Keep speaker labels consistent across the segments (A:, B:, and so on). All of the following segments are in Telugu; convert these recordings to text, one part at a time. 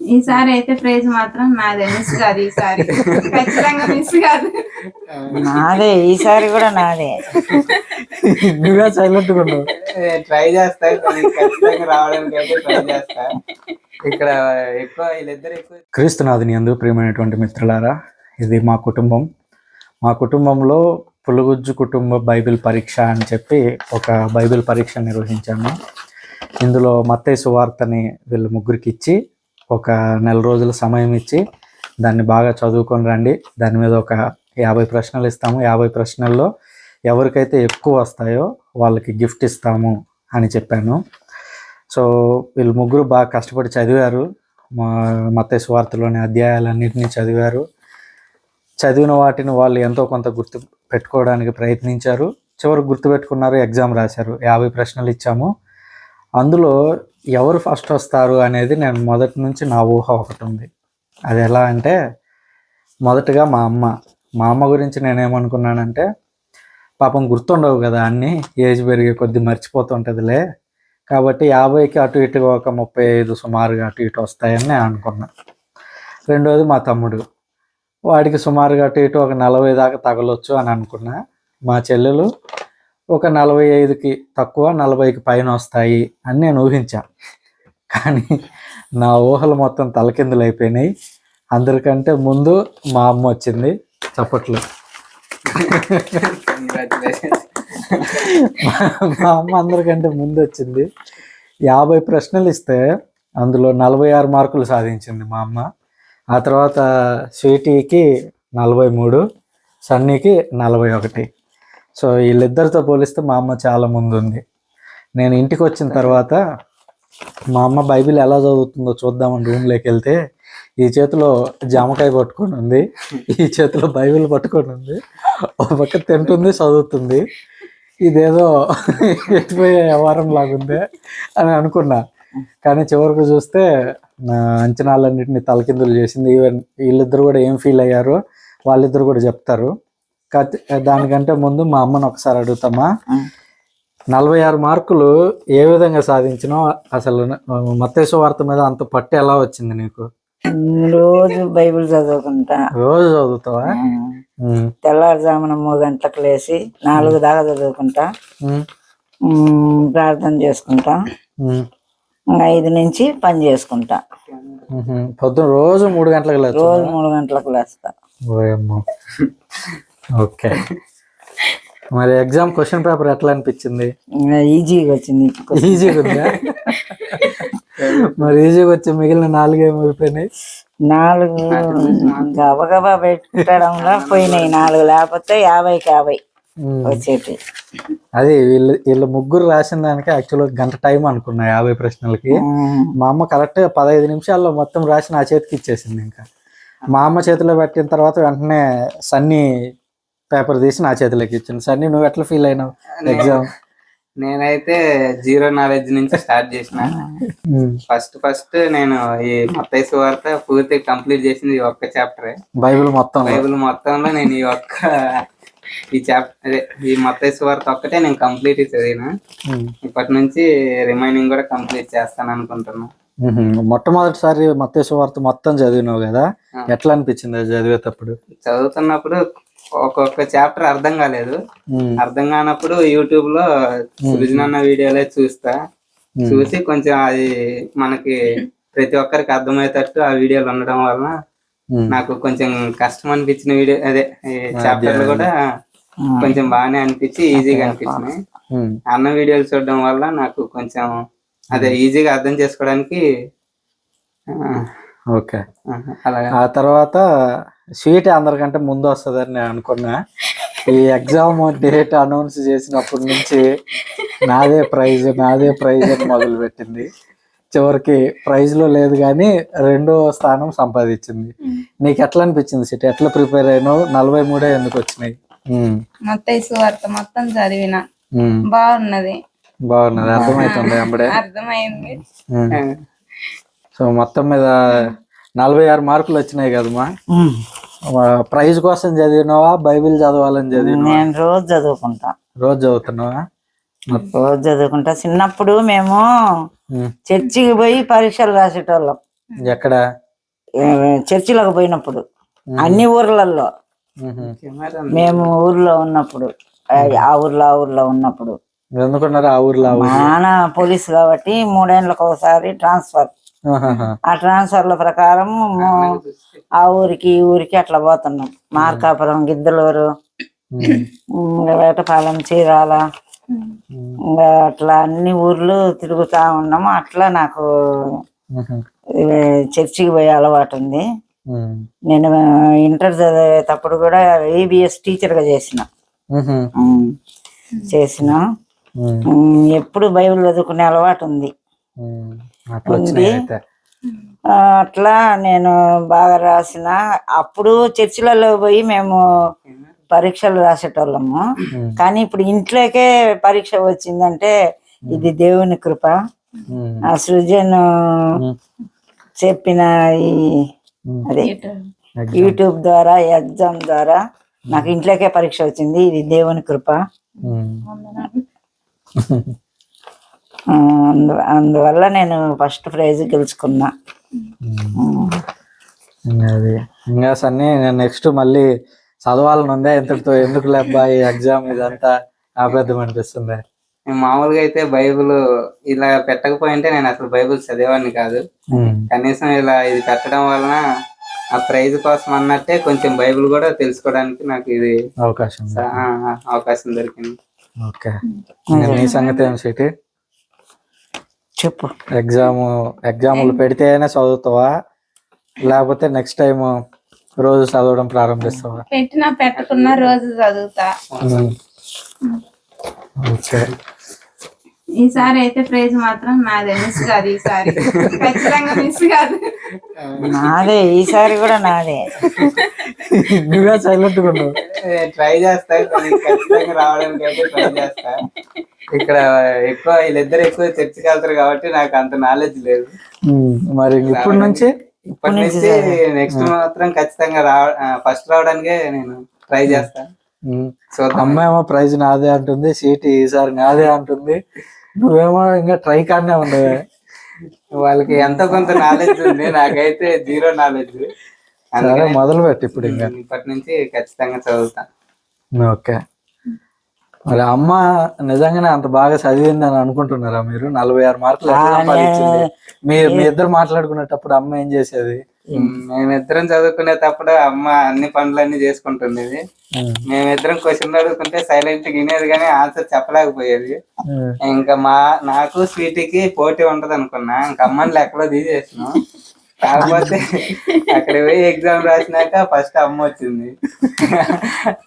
A: ఈసారి అయితే ప్రైజ్ మాత్రం నాదే మిస్ కాదు ఈసారి. ఖచ్చితంగా మిస్ కాదు
B: నాదే ఈసారి కూడా నాదే.
C: నువ్వే సైలెంట్ ఉన్నావు.
D: ట్రై చేస్తా ఖచ్చితంగా రావడానికి అయితే ట్రై చేస్తా. ఇక్కడ ఎక్కువ వీళ్ళిద్దరు ఎక్కువ
C: క్రీస్తునాథుని అందు ప్రియమైనటువంటి మిత్రులారా ఇది మా కుటుంబం. మా కుటుంబంలో పులుగుజ్జు కుటుంబ బైబిల్ పరీక్ష అని చెప్పి ఒక బైబిల్ పరీక్ష నిర్వహించాము. ఇందులో మత్తయి సువార్తని వీళ్ళు ముగ్గురికి ఇచ్చి ఒక నెల రోజుల సమయం ఇచ్చి దాన్ని బాగా చదువుకొని రండి. దాని మీద ఒక యాభై ప్రశ్నలు ఇస్తాము. యాభై ప్రశ్నల్లో ఎవరికైతే ఎక్కువ వస్తాయో వాళ్ళకి గిఫ్ట్ ఇస్తాము అని చెప్పాను. సో వీళ్ళు ముగ్గురు బాగా కష్టపడి చదివారు. మా మత్తయి సువార్తలోని అధ్యాయాలన్నింటినీ చదివారు. చదివిన వాటిని వాళ్ళు ఎంతో కొంత గుర్తు పెట్టుకోవడానికి ప్రయత్నించారు. చివరికి గుర్తుపెట్టుకున్నారు ఎగ్జామ్ రాశారు. యాభై ప్రశ్నలు ఇచ్చాము. అందులో ఎవరు ఫస్ట్ వస్తారు అనేది నేను మొదటి నుంచి నా ఊహ ఒకటి ఉంది. అది ఎలా అంటే మొదటగా మా అమ్మ. మా అమ్మ గురించి నేనేమనుకున్నానంటే పాపం గుర్తుండవు కదా అన్నీ ఏజ్ పెరిగే కొద్ది మర్చిపోతుంటుందిలే. కాబట్టి యాభైకి అటు ఇటుగా ఒక ముప్పై ఐదు సుమారుగా అటు ఇటు వస్తాయని నేను అనుకున్నా. రెండోది మా తమ్ముడు. వాడికి సుమారుగా అటు ఇటు ఒక నలభై దాకా తగలొచ్చు అని అనుకున్నా. మా చెల్లెలు ఒక నలభై ఐదుకి తక్కువ నలభైకి పైన వస్తాయి అని నేను ఊహించాను కానీ నా ఊహలు మొత్తం తలకిందులు అయిపోయినాయి. అందరికంటే ముందు మా అమ్మ వచ్చింది చప్పట్లు. మా అమ్మ అందరికంటే ముందు వచ్చింది. యాభై ప్రశ్నలు ఇస్తే అందులో నలభై ఆరు మార్కులు సాధించింది మా అమ్మ. ఆ తర్వాత స్వీటీకి నలభై మూడు సన్నీకి నలభై ఒకటి. సో వీళ్ళిద్దరితో పోలిస్తే మా అమ్మ చాలా ముందు ఉంది నేను ఇంటికి వచ్చిన తర్వాత మా అమ్మ బైబిల్ ఎలా చదువుతుందో చూద్దామని రూమ్లోకి వెళ్తే ఈ చేతిలో జామకాయ పట్టుకొని ఉంది ఈ చేతిలో బైబిల్ పట్టుకొని ఉంది ఒక పక్క తింటుంది చదువుతుంది. ఇదేదో ఎట్టిపోయే వ్యవహారం లాగుందే అని అనుకున్నా. కానీ చివరికి చూస్తే నా అంచనాలన్నింటినీ తలకిందులు చేసింది. ఈవెన్ వీళ్ళిద్దరు కూడా ఏం ఫీల్ అయ్యారో వాళ్ళిద్దరు కూడా చెప్తారు. దానికంటే ముందు మా అమ్మని ఒకసారి అడుగుతామా? నలభై ఆరు మార్కులు ఏ విధంగా సాధించినావు? అసలు మత్తేశ్వ వార్త మీద అంత పట్టు ఎలా వచ్చింది నీకు?
B: రోజు బైబిల్ చదువుకుంటా.
C: రోజు చదువుతావా?
B: తెల్లారుజామున మూడు గంటలకు లేచి నాలుగు దాకా చదువుకుంటా. ప్రార్థన చేసుకుంటా. ఐదు నుంచి పని చేసుకుంటా.
C: పొద్దున రోజు మూడు గంటలకు
B: రోజు మూడు గంటలకు లేస్తా.
C: ఓకే. మరి ఎగ్జామ్ క్వశ్చన్ పేపర్ ఎట్లా అనిపించింది?
B: ఈజీగా వచ్చింది.
C: ఈజీగా ఉందా మరి ఈజీగా వచ్చి మిగిలిన నాలుగు ఏమైపోయినాయి
B: నాలుగు గబగబా పెట్టడంలో పోయినాయి నాలుగు లేకపోతే యాభైకి యాభై
C: ఉమ్.
B: వచ్చేటి.
C: అది వీళ్ళు వీళ్ళు ముగ్గురు రాసిన దానికి యాక్చువల్గా గంట టైం అనుకున్నా యాభై ప్రశ్నలకి. మా అమ్మ కరెక్ట్ పదహైదు నిమిషాల్లో మొత్తం రాసి నా చేతికి ఇచ్చేసింది ఇంకా. మా అమ్మ చేతిలో పెట్టిన తర్వాత వెంటనే సన్నీ పేపర్ తీసి నా చేతిలోకి ఇచ్చింది. సన్నీ నువ్వు ఎట్లా ఫీల్ అయినావు? ఎగ్జామ్
D: నేనైతే జీరో నాలెడ్జ్ నుంచి స్టార్ట్ చేసిన. ఫస్ట్ ఫస్ట్ నేను ఈ మత్తయి సువార్త పూర్తి కంప్లీట్ చేసింది ఈ ఒక్క చాప్టరే
C: బైబిల్ మొత్తం
D: బైబిల్ మొత్తంలో నేను ఈ ఒక్క ఈ చాప్టర్ ఈ మత్తయి సువార్త ఒక్కటే నేను కంప్లీట్ చదివిన. ఇప్పటి నుంచి రిమైనింగ్ కూడా కంప్లీట్ చేస్తాను అనుకుంటున్నా.
C: మొట్టమొదటిసారి మత్తేశ్వ వార్త మొత్తం చదివినావు కదా. ఎట్లా అనిపించింది చదివేటప్పుడు?
D: చదువుతున్నప్పుడు ఒక్కొక్క చాప్టర్ అర్థం కాలేదు. అర్థం కానప్పుడు యూట్యూబ్లో సృజనన్న వీడియోలే చూస్తా. చూసి కొంచెం అది మనకి ప్రతి ఒక్కరికి అర్థమయ్యేటట్టు ఆ వీడియోలు ఉండడం వలన నాకు కొంచెం కష్టం అనిపించిన వీడియో అదే చాప్టర్లు కూడా కొంచెం బాగానే అనిపించి ఈజీగా అనిపించినాయి.
C: ఉమ్,
D: అన్న వీడియోలు చూడడం వల్ల నాకు కొంచెం అదే ఈజీగా అర్థం చేసుకోవడానికి
C: ఓకే. ఆ తర్వాత స్వీట్ అందరికంటే ముందు వస్తుందని నేను అనుకున్నా. ఈ ఎగ్జామ్ డేట్ అనౌన్స్ చేసినప్పటి నుంచి నాదే ప్రైజ్ నాదే ప్రైజ్ అని మొదలు పెట్టింది చివరికి ప్రైజ్లో లేదు కానీ రెండో స్థానం సంపాదించింది. నీకు ఎట్లా అనిపించింది సిటీ ఎట్లా ప్రిపేర్ అయినావు? నలభై మూడే ఎందుకు వచ్చినాయి?
A: సువార్త మొత్తం చదివిన. బాగున్నది.
C: బాగున్నది. అర్థమవుతుంది అప్పుడే
A: అర్థమైంది.
C: సో మొత్తం మీద నలభై ఆరు మార్కులు వచ్చినాయి కదమ్మా. ప్రైజ్ కోసం చదివినావా? బైబిల్ చదవాలని చదివినావా?
B: నేను రోజు చదువుకుంటా.
C: రోజు చదువుతున్నావా?
B: రోజు చదువుకుంటా. చిన్నప్పుడు మేము చర్చికి పోయి పరీక్షలు రాసేటోళ్ళం.
C: ఎక్కడ?
B: చర్చిలోకి పోయినప్పుడు. అన్ని ఊర్లలో మేము ఊర్లో ఉన్నప్పుడు ఆ ఊర్లో ఆ ఊర్లో ఉన్నప్పుడు.
C: ఎందుకున్నారు ఆ ఊర్లో
B: నాన్న పోలీస్ కాబట్టి మూడేళ్ళకి ఒకసారి ట్రాన్స్ఫర్. ఆ ట్రాన్స్ఫర్ల ప్రకారం ఆ ఊరికి ఈ ఊరికి అట్లా పోతున్నాం. మార్కాపురం గిద్దలూరు వేటపాలెం చీరాల. ఇంకా అట్లా అన్ని ఊర్లు తిరుగుతా ఉన్నాము అట్లా నాకు చర్చికి పోయే అలవాటు ఉంది. నేను ఇంటర్ చదివేటప్పుడు కూడా ఏబిఎస్ టీచర్గా చేసిన.
C: ఉహు.
B: ఉమ్, చేసిన.
C: ఉమ్,
B: ఎప్పుడు బైబిల్ చదువుకునే అలవాటు ఉంది.
C: అట్లా
B: నేను బాగా రాసిన. అప్పుడు చర్చిలలో పోయి మేము పరీక్షలు రాసేటోళ్ళము. కానీ ఇప్పుడు ఇంట్లోకే పరీక్ష వచ్చిందంటే ఇది దేవుని కృప. ఆ సృజన్. చెప్పిన ఈ. అదే. యూట్యూబ్ ద్వారా ఎగ్జామ్ ద్వారా నాకు ఇంట్లోకే పరీక్ష వచ్చింది. ఇది దేవుని కృప. అందు అందువల్ల నేను ఫస్ట్ ప్రైజ్ గెలుచుకున్నా.
C: అది ఇంకా సన్ని నెక్స్ట్ మళ్ళీ చదవాలని ఉందా ఎంతటితో ఎందుకు లేబ్బా ఈ ఎగ్జామ్ ఇదంతా? ఆపేద్దాం అనిపిస్తుంది.
D: మామూలుగా అయితే బైబిల్ ఇలా పెట్టకపోయింటే నేను అసలు బైబిల్ చదివేవాడిని కాదు. కనీసం ఇలా ఇది పెట్టడం వలన ఆ ప్రైజ్ కోసం అన్నట్టే కొంచెం బైబిల్ కూడా తెలుసుకోవడానికి నాకు ఇది
C: అవకాశం
D: అవకాశం దొరికింది.
C: ఓకే. నీ సంగతి ఏం సిటీ?
B: చెప్పు.
C: ఎగ్జామ్ ఎగ్జాములు పెడితేనే చదువుతావా? లేకపోతే నెక్స్ట్ టైం రోజు చదవడం ప్రారంభిస్తావా?
A: పెట్టినా పెట్టకున్నా రోజు చదువుతా.
C: ఓకే
A: ఈసారి అయితే ప్రైజ్ మాత్రం నాదే మిస్ కాదు ఈసారి. ఖచ్చితంగా మిస్ కాదు
B: నాదే ఈసారి కూడా నాదే.
C: నువ్వే సైలెంట్ ఉన్నావు.
D: ట్రై చేస్తా ఖచ్చితంగా రావడానికి అయితే ట్రై చేస్తా. ఇక్కడ ఎక్కువ వీళ్ళిద్దరు ఎక్కువ చర్చికి వెళ్తారు కాబట్టి నాకు అంత నాలెడ్జ్ లేదు.
C: మరి ఇప్పటి నుంచి?
D: ఇప్పటి నుంచి నెక్స్ట్ మాత్రం ఖచ్చితంగా రా ఫస్ట్ రావడానికే నేను ట్రై చేస్తా.
C: ఉమ్.
D: చూద్దాం
C: అమ్మాయేమో ప్రైజ్ నాదే అంటుంది సీటీ ఈసారి నాదే అంటుంది. నువ్వేమో ఇంకా ట్రై కానే ఉండవే
D: వాళ్ళకి ఎంతో కొంత నాలెడ్జ్ ఉంది నాకైతే జీరో నాలెడ్జ్
C: సరే మొదలు పెట్టి ఇప్పుడు ఇంకా.
D: ఇప్పటి నుంచి ఖచ్చితంగా చదువుతా.
C: ఓకే. మరి అమ్మ నిజంగానే అంత బాగా చదివింది అని అనుకుంటున్నారా మీరు? నలభై ఆరు మార్కులు ఎట్లా సంపాదించింది? మీ మీ ఇద్దరు మాట్లాడుకునేటప్పుడు అమ్మ ఏం చేసేది?
D: మేమిద్దరం చదువుకునేటప్పుడు అమ్మ అన్ని పనులన్నీ చేసుకుంటుండేది. మేమిద్దరం క్వశ్చన్ అడుగుతుంటే సైలెంట్ వినేది కానీ ఆన్సర్ చెప్పలేకపోయేది. ఇంకా మా నాకు స్వీటీకి పోటీ ఉంటది అనుకున్నా. ఇంకా అమ్మని లెక్కలో తీసేసినాం. కాకపోతే అక్కడ పోయి ఎగ్జామ్ రాసినాక ఫస్ట్ అమ్మ వచ్చింది.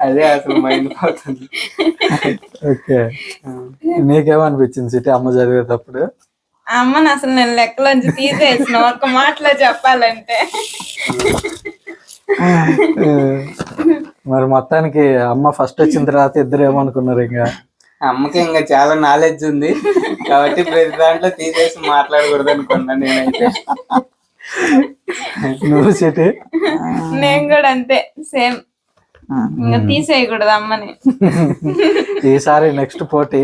D: అదే అసలు మైండ్ పోతుంది.
C: ఓకే. నీకేమనిపించింది సిటీ అమ్మ చదివేటప్పుడు?
A: అమ్మని అసలు నేను లెక్కలోంచి తీసేసిన ఒక మాటలో చెప్పాలంటే.
C: మరి మొత్తానికి అమ్మ ఫస్ట్ వచ్చిన తర్వాత ఇద్దరు ఏమనుకున్నారు ఇంకా?
D: అమ్మకి ఇంకా చాలా నాలెడ్జ్ ఉంది. కాబట్టి ప్రతి దాంట్లో తీసేసి మాట్లాడకూడదు అనుకున్నా నేనైతే.
C: నువ్వు సిటీ
A: నేను కూడా అంతే సేమ్. ఇంకా తీసేయకూడదు అమ్మని.
C: ఈసారి నెక్స్ట్ పోటీ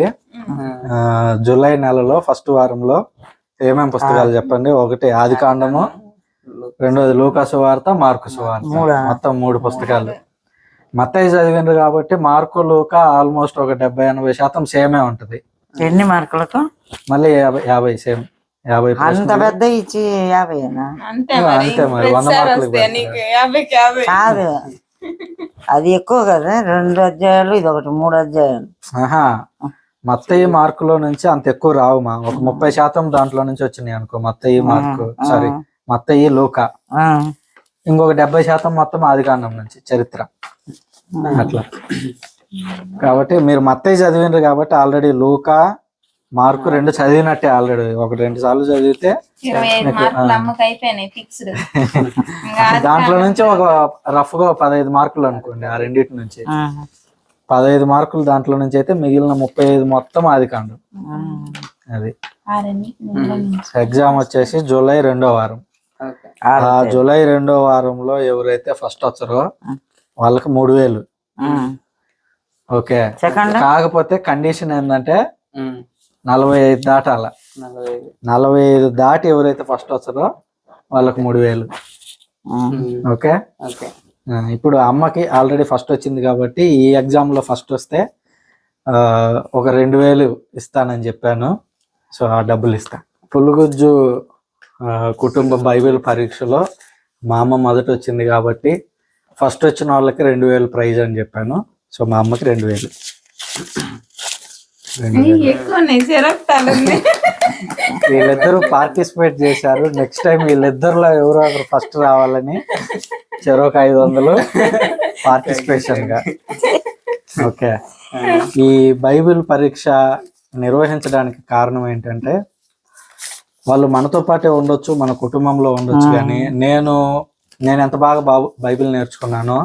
C: జూలై నెలలో ఫస్ట్ వారంలో ఏమేం పుస్తకాలు చెప్పండి? ఒకటి ఆది కాండము రెండోది లూకాసు వార్త మార్కుసు వార్త. మొత్తం మూడు పుస్తకాలు. మత్తయి చదివిండ్రు కాబట్టి మార్కు లూక ఆల్మోస్ట్ ఒక డెబ్బై ఎనభై శాతం సేమే ఉంటది.
B: ఎన్ని మార్కులకు
C: మళ్ళీ యాభై యాభై సేమ్. యాభై
B: అంత. పెద్ద ఇచ్చి
A: అంతే మరి.
C: అంతే మరి, వంద
A: యాభై
B: కాదు. అది ఎక్కువ కదా? రెండు అధ్యాయాలు ఇది ఒకటి మూడు అధ్యాయాలు.
C: ఆహా మత్తయి మార్కులో నుంచి అంత ఎక్కువ రావు మా. ఒక ముప్పై శాతం దాంట్లో నుంచి వచ్చినాయి అనుకో మత్తయి మార్కు. సారీ మత్తయి లూక.
B: ఆ,
C: ఇంకొక డెబ్బై శాతం మొత్తం ఆదికాండం నుంచి చరిత్ర. అట్లా. కాబట్టి మీరు మత్తయి చదివినారు కాబట్టి ఆల్రెడీ లూక మార్కు రెండు చదివినట్టే ఆల్రెడీ. ఒక రెండు సార్లు చదివితే దాంట్లో నుంచి ఒక రఫ్గా పదహైదు మార్కులు అనుకోండి ఆ రెండింటి నుంచి. పదహైదు మార్కులు దాంట్లో నుంచి అయితే మిగిలిన ముప్పై ఐదు మొత్తం ఆదికాండం
B: ఆ.
C: అది. ఎగ్జామ్ వచ్చేసి జూలై రెండో వారం.
D: ఓకే.
C: ఆ జూలై రెండో వారంలో ఎవరైతే ఫస్ట్ వచ్చారో వాళ్ళకి మూడు వేలు. ఓకే.
B: సెకండ్?
C: కాకపోతే కండిషన్ ఏంటంటే. నలభై ఐదు దాటాల.
D: నలభై ఐదు.
C: దాటి ఎవరైతే ఫస్ట్ వస్తారో వాళ్ళకి మూడు వేలు. ఓకే?
D: ఓకే.
C: ఇప్పుడు అమ్మకి ఆల్రెడీ ఫస్ట్ వచ్చింది కాబట్టి ఈ ఎగ్జామ్లో ఫస్ట్ వస్తే ఒక రెండు వేలు ఇస్తానని చెప్పాను. సో ఆ డబ్బులు ఇస్తా. పులుగుజ్జు కుటుంబ బైబిల్ పరీక్షలో మా అమ్మ మొదట వచ్చింది కాబట్టి ఫస్ట్ వచ్చిన వాళ్ళకి రెండు వేలు ప్రైజ్ అని చెప్పాను. సో మా అమ్మకి రెండు వేలు. వీళ్ళిద్దరూ పార్టిసిపేట్ చేశారు. నెక్స్ట్ టైం వీళ్ళిద్దరిలో ఎవరో ఒకరు ఫస్ట్ రావాలని. చెరొక ఐదు వందలు పార్టిసిపేషన్గా ఓకే. ఈ బైబిల్ పరీక్ష నిర్వహించడానికి కారణం ఏంటంటే వాళ్ళు మనతో పాటే ఉండొచ్చు మన కుటుంబంలో ఉండొచ్చు కానీ నేను నేను ఎంత బాగా బాబు బైబిల్ నేర్చుకున్నానో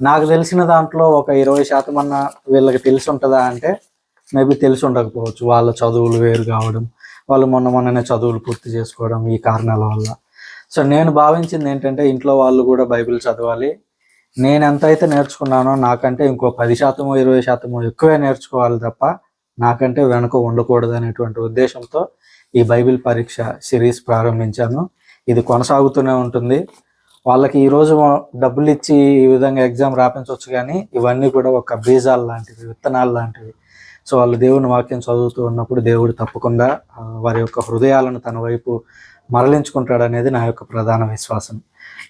C: నాకు తెలిసిన దాంట్లో ఒక ఇరవై శాతం అన్న వీళ్ళకి తెలిసి ఉంటుందా అంటే మేబీ తెలిసి ఉండకపోవచ్చు వాళ్ళ చదువులు వేరు కావడం వాళ్ళు మొన్న మొన్ననే చదువులు పూర్తి చేసుకోవడం ఈ కారణాల వల్ల. సో నేను భావించింది ఏంటంటే ఇంట్లో వాళ్ళు కూడా బైబిల్ చదవాలి. నేను ఎంత అయితే నేర్చుకున్నానో నాకంటే ఇంకో పది శాతమో ఇరవై శాతమో ఎక్కువే నేర్చుకోవాలి తప్ప నాకంటే వెనుక ఉండకూడదు అనేటువంటి ఉద్దేశంతో ఈ బైబిల్ పరీక్ష సిరీస్ ప్రారంభించాను. ఇది కొనసాగుతూనే ఉంటుంది. వాళ్ళకి ఈరోజు డబ్బులు ఇచ్చి ఈ విధంగా ఎగ్జామ్ రాపించవచ్చు కానీ ఇవన్నీ కూడా ఒక బీజాలు లాంటివి విత్తనాలు లాంటివి. సో వాళ్ళు దేవుని వాక్యం చదువుతూ ఉన్నప్పుడు దేవుడు తప్పకుండా వారి యొక్క హృదయాలను తన వైపు మరలించుకుంటాడు అనేది నా యొక్క ప్రధాన విశ్వాసం.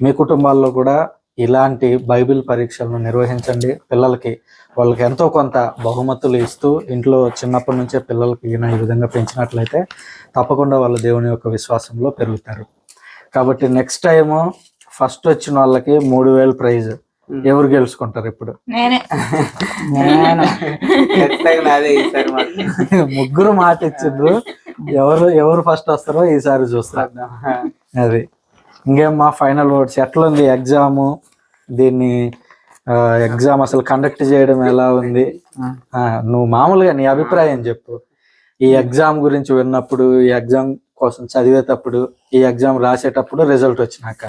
C: మీ కుటుంబాల్లో కూడా ఇలాంటి బైబిల్ పరీక్షలను నిర్వహించండి. పిల్లలకి వాళ్ళకి ఎంతో కొంత బహుమతులు ఇస్తూ ఇంట్లో చిన్నప్పటి నుంచే పిల్లలకి ఈయన ఈ విధంగా పెంచినట్లయితే తప్పకుండా వాళ్ళు దేవుని యొక్క విశ్వాసంలో పెరుగుతారు. కాబట్టి నెక్స్ట్ టైం ఫస్ట్ వచ్చిన వాళ్ళకి మూడు వేలు ప్రైజ్. ఎవరు గెలుచుకుంటారు ఇప్పుడు? ముగ్గురు మాట ఇచ్చిండ్రు. ఎవరు ఎవరు ఫస్ట్ వస్తారో ఈసారి చూస్తారు అది. ఇంకేం మా ఫైనల్ వర్డ్స్ ఎట్లుంది ఎగ్జామ్ దీన్ని ఎగ్జామ్ అసలు కండక్ట్ చేయడం ఎలా ఉంది? నువ్వు మామూలుగా నీ అభిప్రాయం చెప్పు. ఈ ఎగ్జామ్ గురించి విన్నప్పుడు ఈ ఎగ్జామ్ కోసం చదివేటప్పుడు ఈ ఎగ్జామ్ రాసేటప్పుడు రిజల్ట్ వచ్చినాక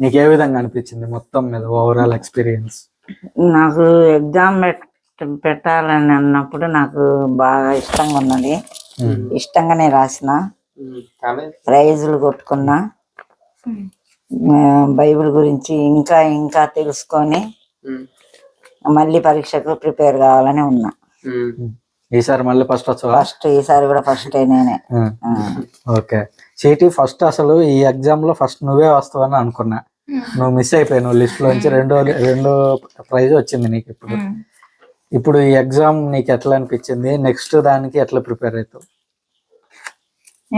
C: నీకు ఏ విధంగా అనిపించింది మొత్తం మీద ఓవరాల్ ఎక్స్పీరియన్స్
B: నాకు ఎగ్జామ్ పెట్- పెట్టాలని అన్నప్పుడు నాకు బాగా ఇష్టంగా ఉన్నది. ఇష్టంగానే రాసిన. ప్రైజులు కొట్టుకున్నా. బైబిల్ గురించి ఇంకా ఇంకా తెలుసుకొని మళ్ళీ పరీక్షకు ప్రిపేర్ కావాలని ఉన్నా.
C: ఈసారి మళ్ళీ ఫస్ట్ వచ్చావా?
B: ఫస్ట్ ఈసారి కూడా ఫస్ట్ నేనే.
C: ఓకే. చీటి ఫస్ట్ అసలు ఈ ఎగ్జామ్లో ఫస్ట్ నువ్వే వస్తావని అనుకున్నా. నువ్వు మిస్ అయిపోయావు లిస్ట్ లోంచి రెండో రెండో ప్రైజ్ వచ్చింది నీకు ఇప్పుడు. ఇప్పుడు ఈ ఎగ్జామ్ నీకు ఎట్లా అనిపించింది? నెక్స్ట్ దానికి ఎట్లా ప్రిపేర్ అవుతావు?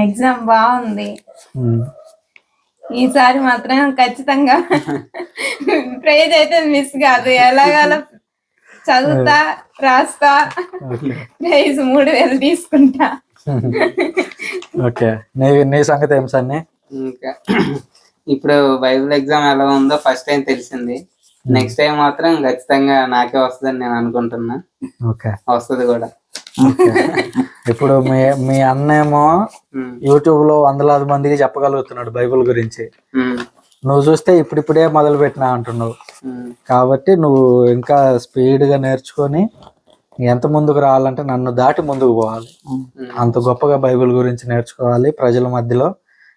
A: ఎగ్జామ్ బాగుంది. ఈసారి మాత్రం ఖచ్చితంగా ప్రైజ్ అయితే మిస్ కాదు. ఎలాగలా చదువుతా రాస్తా ప్రైజ్ మూడు వేలు తీసుకుంటా.
C: ఓకే నీ నీ సంగతి ఏం సన్ని?
D: ఇంకా ఇప్పుడు బైబిల్ ఎగ్జామ్ ఎలా ఉందో ఫస్ట్ టైం తెలిసింది. నెక్స్ట్ టైం మాత్రం ఖచ్చితంగా నాకే వస్తుందని నేను అనుకుంటున్నా.
C: ఓకే
D: వస్తుంది కూడా.
C: ఇప్పుడు మీ మీ అన్నేమో
D: ఉమ్,
C: యూట్యూబ్లో వందలాది మందికి చెప్పగలుగుతున్నాడు బైబిల్ గురించి.
D: ఉమ్,
C: నువ్వు చూస్తే ఇప్పుడిప్పుడే మొదలు పెట్టినా అంటున్నావు కాబట్టి నువ్వు ఇంకా స్పీడ్గా నేర్చుకొని ఎంత ముందుకు రావాలంటే నన్ను దాటి ముందుకు పోవాలి. అంత గొప్పగా బైబిల్ గురించి నేర్చుకోవాలి. ప్రజల మధ్యలో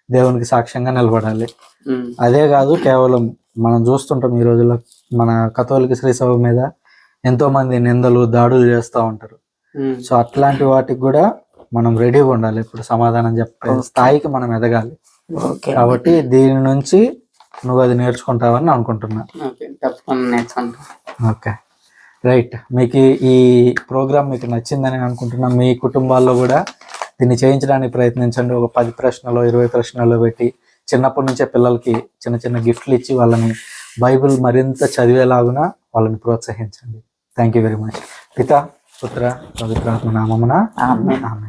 C: దేవునికి సాక్ష్యంగా నిలబడాలి. అదే కాదు కేవలం మనం చూస్తుంటాం ఈ రోజుల్లో మన కథోలిక శ్రీ సభ మీద ఎంతో మంది నిందలు దాడులు చేస్తూ ఉంటారు. సో అట్లాంటి వాటికి కూడా మనం రెడీగా ఉండాలి. ఇప్పుడు సమాధానం చెప్పే స్థాయికి మనం ఎదగాలి.
B: ఓకే.
C: కాబట్టి దీని నుంచి నువ్వు అది నేర్చుకుంటావని అనుకుంటున్నా. Okay right. మీకు ఈ- ఈ ప్రోగ్రామ్ మీకు నచ్చిందని అనుకుంటున్నా. మీ కుటుంబాల్లో కూడా దీన్ని చేయించడానికి ప్రయత్నించండి. ఒక పది ప్రశ్నలు ఇరవై ప్రశ్నలు పెట్టి చిన్నప్పటి నుంచే పిల్లలకి చిన్న చిన్న గిఫ్ట్లు ఇచ్చి వాళ్ళని బైబిల్ మరింత చదివేలాగున వాళ్ళని ప్రోత్సహించండి. థ్యాంక్ యూ వెరీ మచ్ పిత పుత్ర పవిత్రాత్మ నామమున.
B: ఆమేన్.
C: ఆమె